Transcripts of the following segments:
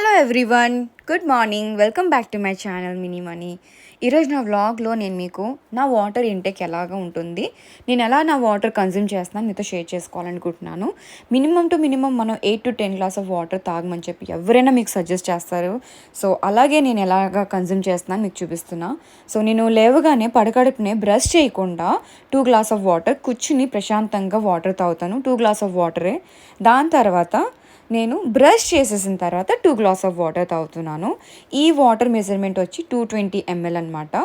Hello everyone good morning welcome back to my channel mini money ఈరోజు నా వ్లాగ్లో నేను మీకు నా వాటర్ ఇంటేక్ ఎలాగా ఉంటుంది నేను ఎలా నా వాటర్ కన్జ్యూమ్ చేస్తున్నాను మీతో షేర్ చేసుకోవాలనుకుంటున్నాను. మినిమం టు మినిమం మనం eight to ten glass of water తాగమని చెప్పి ఎవరైనా మీకు సజెస్ట్ చేస్తారు. సో అలాగే నేను ఎలాగా కన్జ్యూమ్ చేస్తున్నాను మీకు చూపిస్తున్నా. సో నేను లేవగానే పడకడుపునే బ్రష్ చేయకుండా టూ గ్లాస్ ఆఫ్ వాటర్ కూర్చుని ప్రశాంతంగా వాటర్ తాగుతాను. టూ గ్లాస్ ఆఫ్ వాటరే దాని తర్వాత నేను బ్రష్ చేసేసిన తర్వాత టూ గ్లాస్ ఆఫ్ వాటర్ తాగుతున్నాను. ఈ వాటర్ మెజర్మెంట్ వచ్చి టూ ట్వంటీ ఎంఎల్ అనమాట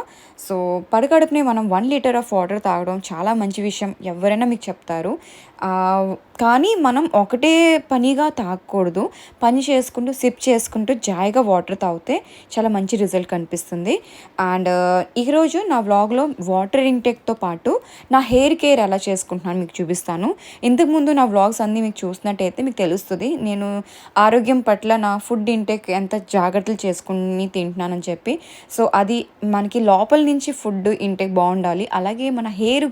సో పడకడుపునే మనం వన్ లీటర్ ఆఫ్ వాటర్ తాగడం చాలా మంచి విషయం. ఎవరైనా మీకు చెప్తారు. కానీ మనం ఒకటే పనిగా తాగకూడదు పని చేసుకుంటూ సిప్ చేసుకుంటూ జాయిగా వాటర్ తాగితే చాలా మంచి రిజల్ట్ కనిపిస్తుంది. అండ్ ఈరోజు నా వ్లాగ్లో వాటర్ ఇంటేక్తో పాటు నా హెయిర్ కేర్ ఎలా చేసుకుంటున్నాను మీకు చూపిస్తాను. ఇంతకుముందు నా వ్లాగ్స్ అన్నీ మీకు చూసినట్టయితే మీకు తెలుస్తుంది. నేను ఆరోగ్యం పట్ల నా ఫుడ్ ఇంటేక్ ఎంత జాగ్రత్తలు చేసుకుని తింటున్నానని చెప్పి. సో అది మనకి లోపల నుంచి ఫుడ్ ఇంటేక్ బాగుండాలి. అలాగే మన హెయిర్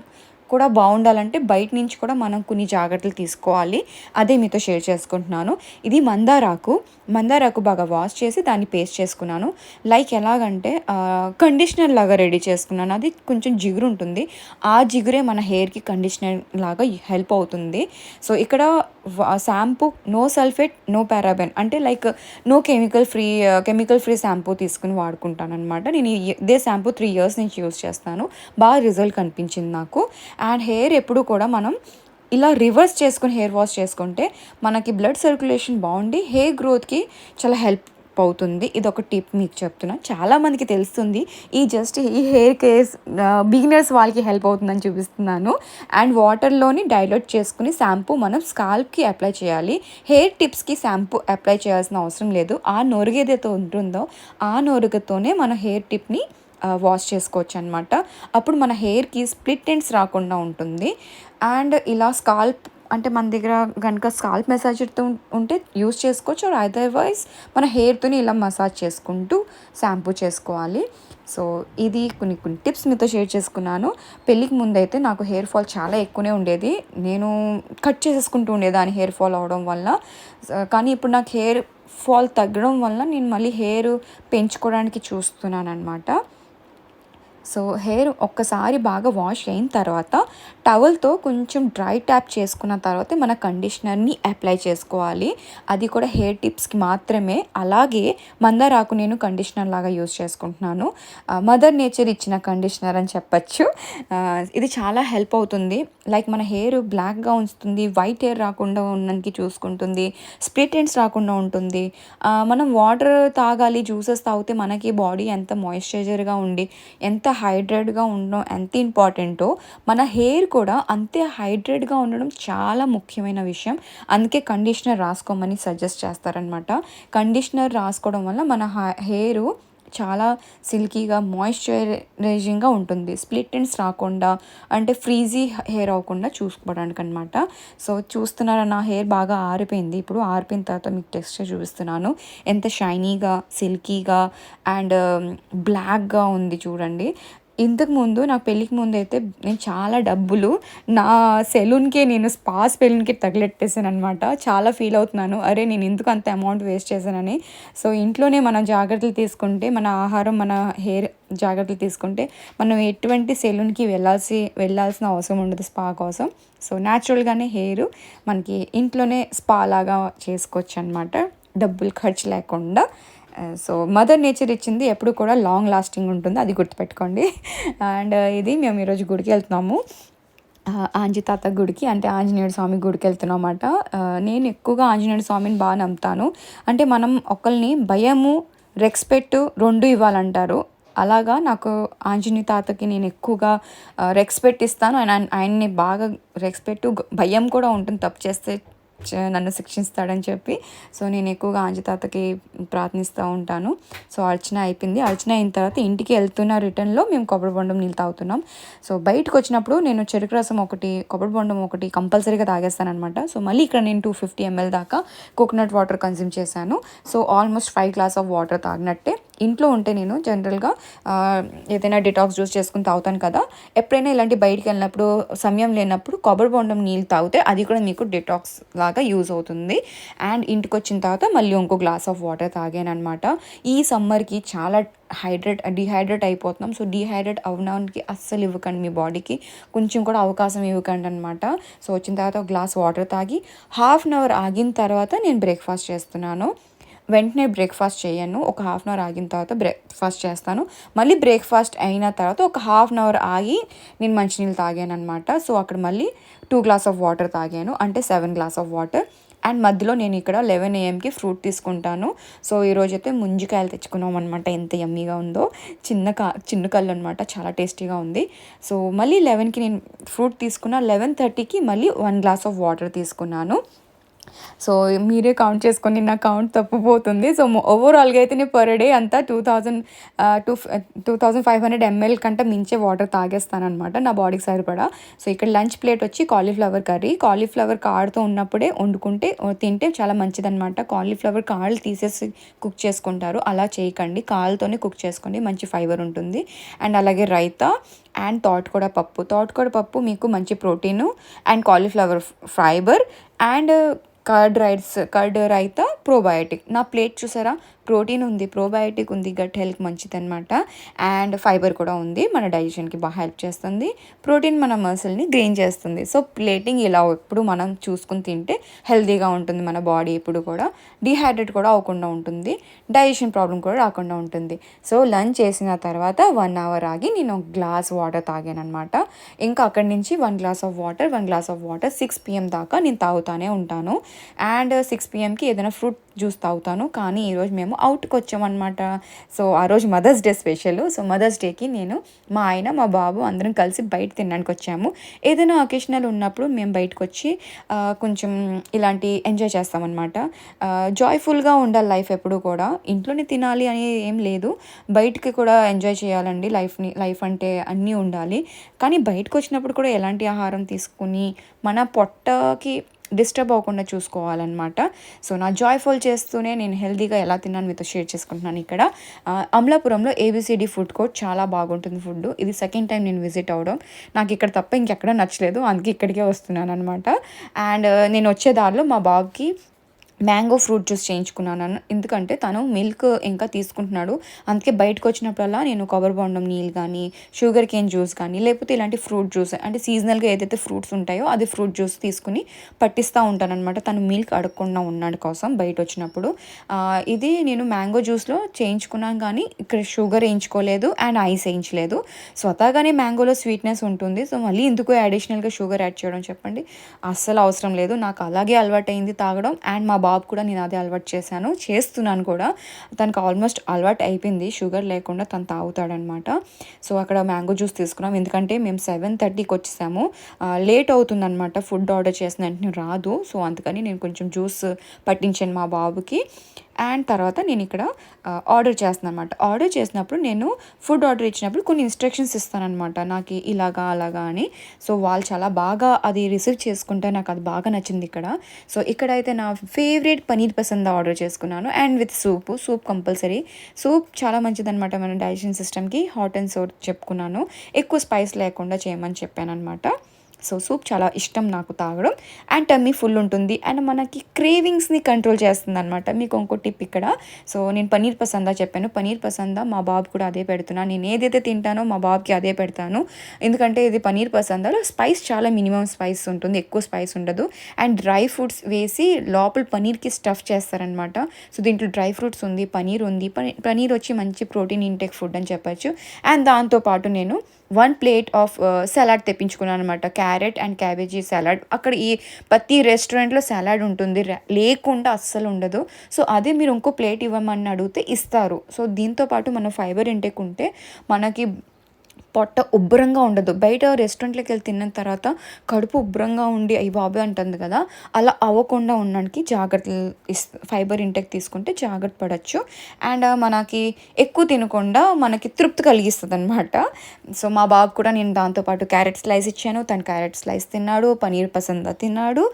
కూడా బాగుండాలంటే బయట నుంచి కూడా మనం కొన్ని జాగ్రత్తలు తీసుకోవాలి. అదే మీతో షేర్ చేసుకుంటున్నాను. ఇది మందారాకు. మందారాకు బాగా వాష్ చేసి దాన్ని పేస్ట్ చేసుకున్నాను. లైక్ ఎలాగంటే కండిషనర్ లాగా రెడీ చేసుకున్నాను. అది కొంచెం జిగురు ఉంటుంది. ఆ జిగురే మన హెయిర్కి కండిషనర్ లాగా హెల్ప్ అవుతుంది. సో ఇక్కడ shampoo no sulphate no paraben అంటే like no chemical free chemical free shampoo తీసుకుని వాడుకుంటాను అనమాట నేను ఇదే షాంపూ త్రీ ఇయర్స్ నుంచి యూస్ చేస్తాను. బాగా రిజల్ట్ కనిపించింది నాకు. అండ్ హెయిర్ ఎప్పుడు కూడా మనం ఇలా రివర్స్ చేసుకుని హెయిర్ వాష్ చేసుకుంటే మనకి బ్లడ్ సర్క్యులేషన్ బాగుండి హెయిర్ గ్రోత్కి చాలా హెల్ప్ అవుతుంది. ఇది ఒక టిప్ మీకు చెప్తున్నాను. చాలా మందికి తెలుస్తుంది ఈ జస్ట్ ఈ హెయిర్ కేర్స్ బిగినర్స్ వాళ్ళకి హెల్ప్ అవుతుందని చూపిస్తున్నాను. అండ్ వాటర్లోని డైల్యూట్ చేసుకుని షాంపూ మనం స్కాల్ప్కి అప్లై చేయాలి. హెయిర్ టిప్స్కి షాంపూ అప్లై చేయాల్సిన అవసరం లేదు. ఆ నొరుగు ఏదైతే ఉంటుందో ఆ నొరుగుతోనే మన హెయిర్ టిప్ని వాష్ చేసుకోవచ్చు అనమాట అప్పుడు మన హెయిర్కి స్ప్లిట్ ఎండ్స్ రాకుండా ఉంటుంది. అండ్ ఇలా స్కాల్ప్ అంటే మన దగ్గర కనుక స్కాల్ప్ మసాజర్తో ఉంటే యూస్ చేసుకోవచ్చు. ఆర్ అదర్వైజ్ మన హెయిర్తోని ఇలా మసాజ్ చేసుకుంటూ షాంపూ చేసుకోవాలి. సో ఇది కొన్ని కొన్ని టిప్స్ మీతో షేర్ చేసుకున్నాను. పెళ్ళికి ముందైతే నాకు హెయిర్ ఫాల్ చాలా ఎక్కువనే ఉండేది. నేను కట్ చేసేసుకుంటూ ఉండేదాన్ని హెయిర్ ఫాల్ అవడం వల్ల. కానీ ఇప్పుడు నాకు హెయిర్ ఫాల్ తగ్గడం వల్ల నేను మళ్ళీ హెయిర్ పెంచుకోవడానికి చూస్తున్నాను అనమాట సో హెయిర్ ఒక్కసారి బాగా వాష్ అయిన తర్వాత టవల్తో కొంచెం డ్రై ట్యాప్ చేసుకున్న తర్వాత మన కండిషనర్ని అప్లై చేసుకోవాలి. అది కూడా హెయిర్ టిప్స్కి మాత్రమే. అలాగే మందారాకు నేను కండిషనర్ లాగా యూస్ చేసుకుంటున్నాను. మదర్ నేచర్ ఇచ్చిన కండిషనర్ అని చెప్పచ్చు. ఇది చాలా హెల్ప్ అవుతుంది. లైక్ మన హెయిర్ బ్లాక్గా ఉంచుతుంది వైట్ హెయిర్ రాకుండా ఉండడానికి చూసుకుంటుంది స్ప్లిట్ ఎండ్స్ రాకుండా ఉంటుంది. మనం వాటర్ తాగాలి జ్యూసెస్ తాగితే మనకి బాడీ ఎంత మాయిశ్చరైజర్గా ఉండి ఎంత హైడ్రేట్గా ఉండడం ఎంత ఇంపార్టెంటో మన హెయిర్ కూడా అంతే హైడ్రేట్గా ఉండడం చాలా ముఖ్యమైన విషయం. అందుకే కండిషనర్ రాసుకోమని సజెస్ట్ చేస్తారనమాట కండిషనర్ రాసుకోవడం వల్ల మన హెయిర్ చాలా సిల్కీగా మాయిశ్చరైజింగ్గా ఉంటుంది. స్ప్లిట్ ఎండ్స్ రాకుండా అంటే ఫ్రీజీ హెయిర్ అవ్వకుండా చూసుకోవడానికి అనమాట సో చూస్తున్నారా నా హెయిర్ బాగా ఆరిపోయింది. ఇప్పుడు ఆరిపోయిన తర్వాత మీకు టెక్స్చర్ చూపిస్తున్నాను. ఎంత షైనీగా సిల్కీగా అండ్ బ్లాక్గా ఉంది చూడండి. ఇంతకుముందు నా పెళ్ళికి ముందు అయితే నేను చాలా డబ్బులు నా సెలూన్కే నేను స్పా సెలూన్కి తగిలెట్టేసాను అనమాట చాలా ఫీల్ అవుతున్నాను. అరే నేను ఎందుకు అంత అమౌంట్ వేస్ట్ చేశానని. సో ఇంట్లోనే మనం జాగ్రత్తలు తీసుకుంటే మన ఆహారం మన హెయిర్ జాగ్రత్తలు తీసుకుంటే మనం ఎటువంటి సెలూన్కి వెళ్ళాల్సి వెళ్ళాల్సిన అవసరం ఉండదు స్పా కోసం. సో న్యాచురల్గానే హెయిర్ మనకి ఇంట్లోనే స్పా లాగా చేసుకోవచ్చు అనమాట డబ్బులు ఖర్చు లేకుండా. సో మదర్ నేచర్ ఇచ్చింది ఎప్పుడు కూడా లాంగ్ లాస్టింగ్ ఉంటుంది అది గుర్తుపెట్టుకోండి. అండ్ uh, ఇది మేము ఈరోజు గుడికి వెళ్తున్నాము. Uh, ఆంజితాత తాత గుడికి అంటే ఆంజనేయుడు స్వామి గుడికి వెళ్తున్నాం అన్నమాట uh, నేను ఎక్కువగా ఆంజనేయుడు స్వామిని బాగా నమ్ముతాను. అంటే మనం ఒకరిని భయము రెస్పెక్ట్ రెండు ఇవ్వాలంటారు. అలాగా నాకు ఆంజనేయ తాతకి నేను ఎక్కువగా రెస్పెక్ట్ ఇస్తాను. ఆయన ఆయన్ని బాగా రెస్పెక్ట్ భయం కూడా ఉంటుంది తప్పు చేస్తే నన్ను శిక్షిస్తాడని చెప్పి. సో నేను ఎక్కువగా ఆంజీ తాతకి ప్రార్థనిస్తూ ఉంటాను. సో అర్చన అయిపోయింది. అర్చన అయిన తర్వాత ఇంటికి వెళ్తున్న రిటర్న్లో మేము కొబ్బరి బొండం నీళ్ళు తాగుతున్నాం. సో బయటకు వచ్చినప్పుడు నేను చెరుకు రసం ఒకటి కొబ్బరి బొండం ఒకటి కంపల్సరీగా తాగేస్తానమాట సో మళ్ళీ ఇక్కడ నేను టూ ఫిఫ్టీ ఎంఎల్ దాకా కోకోనట్ వాటర్ కన్జ్యూమ్ చేశాను. So almost five glass of water తాగినట్టే. ఇంట్లో ఉంటే నేను జనరల్గా ఏదైనా డిటాక్స్ జ్యూస్ చేసుకుని తాగుతాను కదా ఎప్పుడైనా ఇలాంటి బయటికి వెళ్ళినప్పుడు సమయం లేనప్పుడు కొబ్బరి బొండం నీళ్ళు తాగితే అది కూడా మీకు డిటాక్స్ లాగా యూజ్ అవుతుంది. అండ్ ఇంటికి వచ్చిన తర్వాత మళ్ళీ ఇంకో గ్లాస్ ఆఫ్ వాటర్ తాగాను అనమాట ఈ సమ్మర్కి చాలా హైడ్రేట్ డిహైడ్రేట్ అయిపోతున్నాం. సో డిహైడ్రేట్ అవడానికి అస్సలు ఇవ్వకండి మీ బాడీకి కొంచెం కూడా అవకాశం ఇవ్వకండి అనమాట సో వచ్చిన తర్వాత ఒక గ్లాస్ వాటర్ తాగి హాఫ్ అన్ అవర్ ఆగిన తర్వాత నేను బ్రేక్ఫాస్ట్ చేస్తున్నాను. వెంటనే బ్రేక్ఫాస్ట్ చేయను. ఒక హాఫ్ అన్ అవర్ ఆగిన తర్వాత బ్రేక్ఫాస్ట్ చేస్తాను. మళ్ళీ బ్రేక్ఫాస్ట్ అయిన తర్వాత ఒక హాఫ్ అన్ అవర్ ఆగి నేను మంచినీళ్ళు తాగాను అనమాట సో అక్కడ మళ్ళీ టూ గ్లాస్ ఆఫ్ వాటర్ తాగాను. అంటే seven glass of water. And మధ్యలో నేను ఇక్కడ లెవెన్ ఏఎంకి ఫ్రూట్ తీసుకుంటాను. సో ఈరోజు అయితే ముంజికాయలు తెచ్చుకున్నాం అనమాట ఎంత యమ్మీగా ఉందో. చిన్న కా చిన్న కళ్ళు అనమాట చాలా టేస్టీగా ఉంది. సో మళ్ళీ లెవెన్కి నేను ఫ్రూట్ తీసుకున్న లెవెన్ థర్టీకి మళ్ళీ వన్ గ్లాస్ ఆఫ్ వాటర్ తీసుకున్నాను. సో మీరే కౌంట్ చేసుకొని నా కౌంట్ తప్పిపోతుంది. సో ఓవరాల్గా అయితే నేను పర్ డే అంతా two thousand two two thousand five hundred ML కంటే మించే వాటర్ తాగేస్తాను అనమాట నా బాడీకి సరిపడా. సో ఇక్కడ లంచ్ ప్లేట్ వచ్చి కాలీఫ్లవర్ కర్రీ కాలీఫ్లవర్ కాడుతో ఉన్నప్పుడే వండుకుంటే తింటే చాలా మంచిదనమాట కాలీఫ్లవర్ కాళ్ళు తీసేసి కుక్ చేసుకుంటారు. అలా చేయకండి. కాళ్ళతోనే కుక్ చేసుకోండి. మంచి ఫైబర్ ఉంటుంది. అండ్ అలాగే రైతా అండ్ తోటకూడ పప్పు. తోటకూడ పప్పు మీకు మంచి protein and cauliflower fibre and curd rice curd raita probiotic. నా ప్లేట్ చూసారా? ప్రోటీన్ ఉంది ప్రోబయోటిక్ ఉంది గట్ హెల్త్ మంచిది అనమాట అండ్ ఫైబర్ కూడా ఉంది మన డైజెషన్కి బాగా హెల్ప్ చేస్తుంది. ప్రోటీన్ మన మసిల్ని గ్రెయిన్ చేస్తుంది. సో ప్లేటింగ్ ఇలా ఎప్పుడు మనం చూసుకుని తింటే హెల్తీగా ఉంటుంది మన బాడీ ఎప్పుడు కూడా. డిహైడ్రేట్ కూడా అవ్వకుండా ఉంటుంది. డైజెషన్ ప్రాబ్లం కూడా రాకుండా ఉంటుంది. సో లంచ్ చేసిన తర్వాత వన్ అవర్ ఆగి నేను ఒక గ్లాస్ వాటర్ తాగాను అనమాట ఇంకా అక్కడి నుంచి one glass of water one glass of water six PM దాకా నేను తాగుతానే ఉంటాను. అండ్ సిక్స్ పిఎంకి ఏదైనా ఫ్రూట్ జ్యూస్ తాగుతాను. కానీ ఈరోజు మేము అవుట్కి వచ్చామన్నమాట. సో ఆ రోజు mother's day special. So mother's డేకి నేను మా ఆయన మా బాబు అందరం కలిసి బయట తినడానికి వచ్చాము. ఏదైనా ఒకేషనల్ ఉన్నప్పుడు మేము బయటకు వచ్చి కొంచెం ఇలాంటి ఎంజాయ్ చేస్తామన్నమాట. జాయ్ఫుల్గా ఉండాలి లైఫ్ ఎప్పుడు కూడా ఇంట్లోనే తినాలి అని ఏం లేదు. బయటికి కూడా ఎంజాయ్ చేయాలండి. లైఫ్ని లైఫ్ అంటే అన్నీ ఉండాలి. కానీ బయటకు వచ్చినప్పుడు కూడా ఎలాంటి ఆహారం తీసుకుని మన పొట్టకి డిస్టర్బ్ అవ్వకుండా చూసుకోవాలన్నమాట. సో నా జాయ్ఫుల్ చేస్తూనే నేను హెల్తీగా ఎలా తిన్నాను మీతో షేర్ చేసుకుంటున్నాను ఇక్కడ. అమలాపురంలో ఏబిసిడి ఫుడ్ కోర్ట్ చాలా బాగుంటుంది ఫుడ్ ఇది సెకండ్ టైం నేను విజిట్ అవ్వడం నాకు ఇక్కడ తప్ప ఇంకెక్కడ నచ్చలేదు. అందుకే ఇక్కడికే వస్తున్నాను అనమాట అండ్ నేను వచ్చే దారిలో మా బాబుకి మ్యాంగో ఫ్రూట్ జ్యూస్ చేయించుకున్నాను ఎందుకంటే తను మిల్క్ ఇంకా తీసుకుంటున్నాడు. అందుకే బయటకు వచ్చినప్పుడల్లా నేను కొబ్బరి బొండం నీళ్ళు కానీ షుగర్ కేన్ జ్యూస్ కానీ లేకపోతే ఇలాంటి ఫ్రూట్ జ్యూస్ అంటే సీజనల్గా ఏదైతే ఫ్రూట్స్ ఉంటాయో అది ఫ్రూట్ జ్యూస్ తీసుకుని పట్టిస్తూ ఉంటానన్నమాట. తను మిల్క్ అడగకుండా ఉన్నాడు కోసం బయట వచ్చినప్పుడు. ఇది నేను మ్యాంగో జ్యూస్లో చేయించుకున్నాను కానీ ఇక్కడ షుగర్ వేయించుకోలేదు అండ్ ఐస్ వేయించలేదు. స్వతహాగానే మ్యాంగోలో స్వీట్నెస్ ఉంటుంది. సో మళ్ళీ ఎందుకు అడిషనల్గా షుగర్ యాడ్ చేయడం చెప్పండి? అస్సలు అవసరం లేదు. నాకు అలాగే అలవాటైంది తాగడం అండ్ మా బాబు కూడా నేను అదే అలవాటు చేశాను చేస్తున్నాను కూడా. తనకు ఆల్మోస్ట్ అలవాటు అయిపోయింది షుగర్ లేకుండా తను తాగుతాడనమాట. సో అక్కడ మ్యాంగో జ్యూస్ తీసుకున్నాం. ఎందుకంటే మేము సెవెన్ థర్టీకి వచ్చేసాము. లేట్ అవుతుందన్నమాట ఫుడ్ ఆర్డర్ చేసిన వెంటనే రాదు. సో అందుకని నేను కొంచెం జ్యూస్ పట్టించాను మా బాబుకి. అండ్ తర్వాత నేను ఇక్కడ ఆర్డర్ చేస్తాను అనమాట ఆర్డర్ చేసినప్పుడు నేను ఫుడ్ ఆర్డర్ ఇచ్చినప్పుడు కొన్ని ఇన్స్ట్రక్షన్స్ ఇస్తానమాట నాకు ఇలాగా అలాగా అని. సో వాళ్ళు చాలా బాగా అది రిసీవ్ చేసుకుంటే నాకు అది బాగా నచ్చింది ఇక్కడ. సో ఇక్కడైతే నా ఫేవరెట్ పనీర్ పసంద ఆర్డర్ చేసుకున్నాను. And with soup soup compulsory soup చాలా మంచిదనమాట మన డైజెషన్ సిస్టమ్కి హాట్ అండ్ సోర్ చెప్పుకున్నాను. ఎక్కువ స్పైస్ లేకుండా చేయమని చెప్పాను అనమాట సో సూప్ చాలా ఇష్టం నాకు తాగడం. అండ్ టమ్మీ ఫుల్ ఉంటుంది. అండ్ మనకి క్రేవింగ్స్ని కంట్రోల్ చేస్తుంది అనమాట మీకు ఇంకో టిప్ ఇక్కడ. సో నేను పనీర్ పసందా చెప్పాను. పనీర్ పసందా మా బాబు కూడా అదే పెడుతున్నాను నేను ఏదైతే తింటానో మా బాబుకి అదే పెడతాను. ఎందుకంటే ఇది పనీర్ పసందాలో స్పైస్ చాలా మినిమం స్పైస్ ఉంటుంది. ఎక్కువ స్పైస్ ఉండదు. అండ్ డ్రై ఫ్రూట్స్ వేసి లోపల పనీర్కి స్టఫ్ చేస్తారనమాట సో దీంట్లో డ్రై ఫ్రూట్స్ ఉంది పనీర్ ఉంది. పనీర్ వచ్చి మంచి ప్రోటీన్ ఇంటెక్ ఫుడ్ అని చెప్పచ్చు. అండ్ దాంతోపాటు నేను వన్ ప్లేట్ ఆఫ్ సలాడ్ తెప్పించుకున్నాను అనమాట క్యారెట్ అండ్ క్యాబేజీ సలాడ్ అక్కడ ఈ ప్రతి రెస్టారెంట్లో సలాడ్ ఉంటుంది. లేకుండా అస్సలు ఉండదు. సో అదే మీరు ఇంకో ప్లేట్ ఇవ్వమని అడిగితే ఇస్తారు. సో దీంతో పాటు మన ఫైబర్ ఇంటేక్ ఉంటే మనకి పొట్ట ఉబ్బరంగా ఉండదు. బయట రెస్టారెంట్లోకి వెళ్ళి తిన్న తర్వాత కడుపు ఉబ్బరంగా ఉండి అయ్యి బాబు అంటుంది కదా అలా అవ్వకుండా ఉండడానికి జాగ్రత్తలు ఫైబర్ ఇంటెక్ తీసుకుంటే జాగ్రత్త పడవచ్చు అండ్ మనకి ఎక్కువ తినకుండా మనకి తృప్తి కలిగిస్తుంది అనమాట సో మా బాబు కూడా నేను దాంతోపాటు క్యారెట్ స్లైస్ ఇచ్చాను. తను క్యారెట్ స్లైస్ తిన్నాడు పనీర్ పసంద తిన్నాడు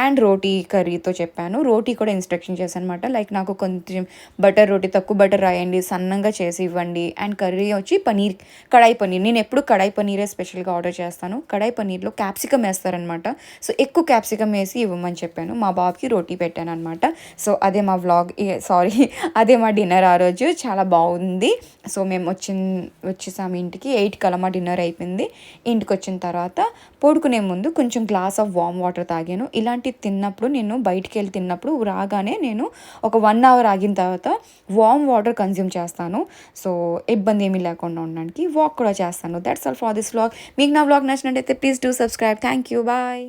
అండ్ రోటీ కర్రీతో చెప్పాను. రోటీ కూడా ఇన్స్ట్రక్షన్ చేశాను అనమాట లైక్ నాకు కొంచెం బటర్ రోటీ తక్కువ బటర్ రాయండి సన్నంగా చేసి ఇవ్వండి అండ్ కర్రీ వచ్చి పనీర్ కడాయి పనీర్ నేను ఎప్పుడు కడాయి పనీరే స్పెషల్గా ఆర్డర్ చేస్తాను. కడాయి పనీర్లో క్యాప్సికమ్ వేస్తారనమాట. సో ఎక్కువ క్యాప్సికమ్ వేసి ఇవ్వమని చెప్పాను. మా బాబుకి రోటీ పెట్టాను అనమాట సో అదే మా వ్లాగ్ సారీ అదే మా డిన్నర్ ఆ రోజు. చాలా బాగుంది. సో మేము వచ్చిన వచ్చేసాము ఇంటికి. ఎయిట్ కల మా డిన్నర్ అయిపోయింది. ఇంటికి వచ్చిన తర్వాత పడుకునే ముందు కొంచెం గ్లాస్ ఆఫ్ వామ్ వాటర్ తాగాను. ఇలాంటివి తిన్నప్పుడు నేను బయటికి వెళ్ళి తిన్నప్పుడు రాగానే నేను ఒక వన్ అవర్ ఆగిన తర్వాత వామ్ వాటర్ కన్జ్యూమ్ చేస్తాను. సో ఇబ్బంది ఏమీ లేకుండా ఉండడానికి వాక్ కూడా చేస్తాను. చేస్తాను. That's all for this vlog మీకు నా వ్లాగ్ నచ్చినట్టయితే please do subscribe thank you bye